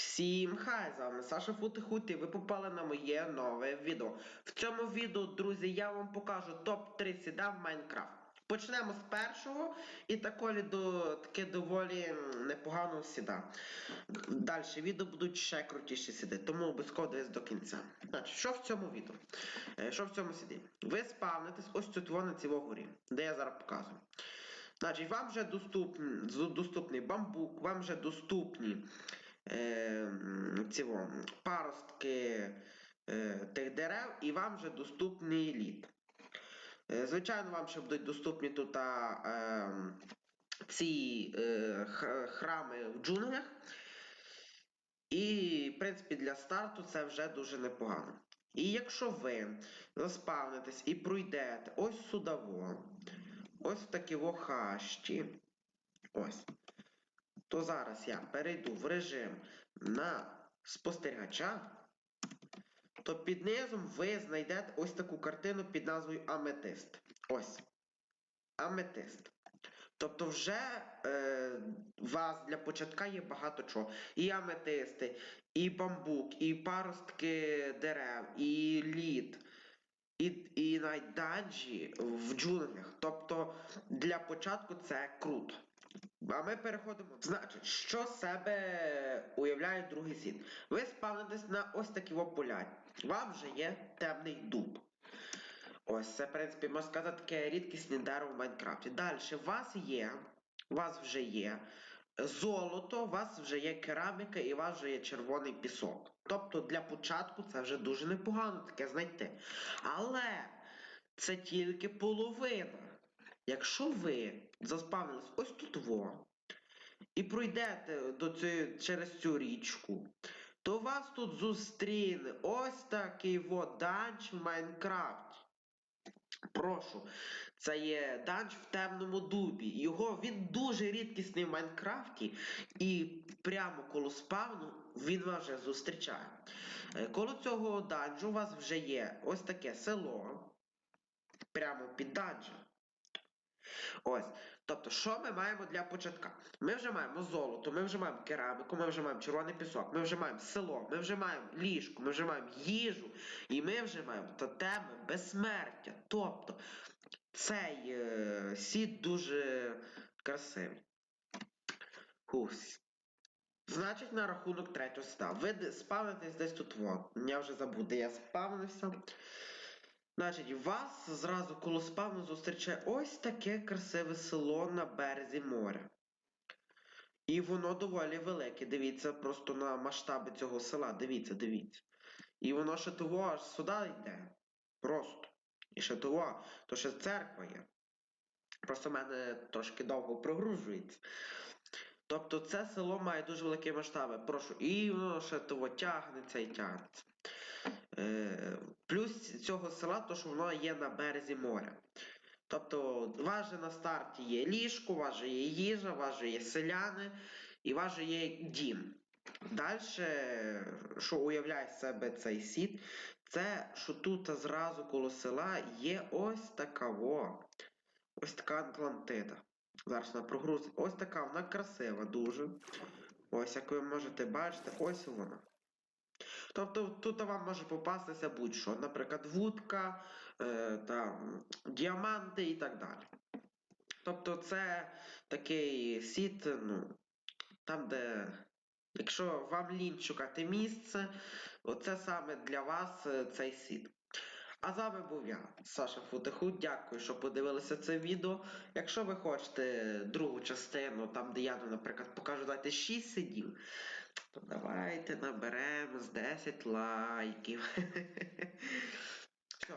Всім хай, з вами Саша Футихут і ви попали на моє нове відео. В цьому відео, друзі, я вам покажу топ-3 сіда в Майнкрафт. Почнемо з першого і такої до таке доволі непоганого сіда. Далі відео будуть ще крутіші сіди, тому обов'язково дивись до кінця. Значить, що в цьому відео? Е, Що в цьому сіді? Ви спавнитесь ось тут на цій горі, де я зараз показую. Значить, вам вже доступний, доступний бамбук, вам вже доступні е, ці паростки е, тих дерев, і вам вже доступний лід. Е, звичайно, вам ще будуть доступні тут е, ці е, храми в джунглях. І, в принципі, для старту це вже дуже непогано. І якщо ви заспавнитесь і пройдете ось судаво, ось в такі хащі, ось, то зараз я перейду в режим на спостерігача, то під низом ви знайдете ось таку картину під назвою Аметист. Ось. Аметист. Тобто вже е, вас для початка є багато чого. І аметисти, і бамбук, і паростки дерев, і лід, і, і навіть в джунглях. Тобто для початку це круто. А ми переходимо. Значить, що себе уявляє другий світ? Ви спавнитесь на ось такі поля. Вам вже є темний дуб. Ось це, в принципі, можна сказати, таке рідкісне дерево в Майнкрафті. Далі, у вас є, у вас вже є золото, у вас вже є кераміка і у вас вже є червоний пісок. Тобто для початку це вже дуже непогано таке знайти. Але це тільки половина. Якщо ви заспавнились ось тут во, і пройдете до цієї, через цю річку, то вас тут зустріне ось такий во данж в Майнкрафті. Прошу, це є данж в темному дубі. Його він дуже рідкісний в Майнкрафті, і прямо коло спавну він вас вже зустрічає. Е, Коло цього данжу у вас вже є ось таке село. Прямо під данжем. Ось. Тобто, що ми маємо для початка? Ми вже маємо золото, ми вже маємо кераміку, ми вже маємо червоний пісок, ми вже маємо село, ми вже маємо ліжко, ми вже маємо їжу, і ми вже маємо тотеми безсмертя. Тобто, цей е, сіт дуже красивий. Хус. Значить, на рахунок третього ста. Ви спавнитесь десь тут. Во. Я вже забув, де я спавнився. Значить, вас зразу коло спавну зустрічає ось таке красиве село на березі моря. І воно доволі велике. Дивіться просто на масштаби цього села. Дивіться, дивіться. І воно ще того аж сюди йде. Просто. І ще того, то ще церква є. Просто в мене трошки довго прогружується. Тобто це село має дуже великі масштаби. Прошу, і воно ще того тягнеться і тягнеться. Е, плюс цього села, то що воно є на березі моря. Тобто, у вас же на старті є ліжко, у вас же є їжа, у вас же є селяни, і у вас же є дім. Далі, що уявляє з себе цей сіт, це що тут зразу коло села є ось така во, ось така Атлантида. Зараз вона прогрузить. Ось така вона красива дуже. Ось, як ви можете бачити, ось вона. Тобто тут вам може попастися будь-що, наприклад, вудка, е, там, діаманти і так далі. Тобто це такий сіт, ну, там, де, якщо вам лінь шукати місце, оце саме для вас е, цей сіт. А з вами був я, Саша Футиху. Дякую, що подивилися це відео. Якщо ви хочете другу частину, там де я, ну, наприклад, покажу дати 6 сидів, то давайте наберемо з 10 лайків. Все.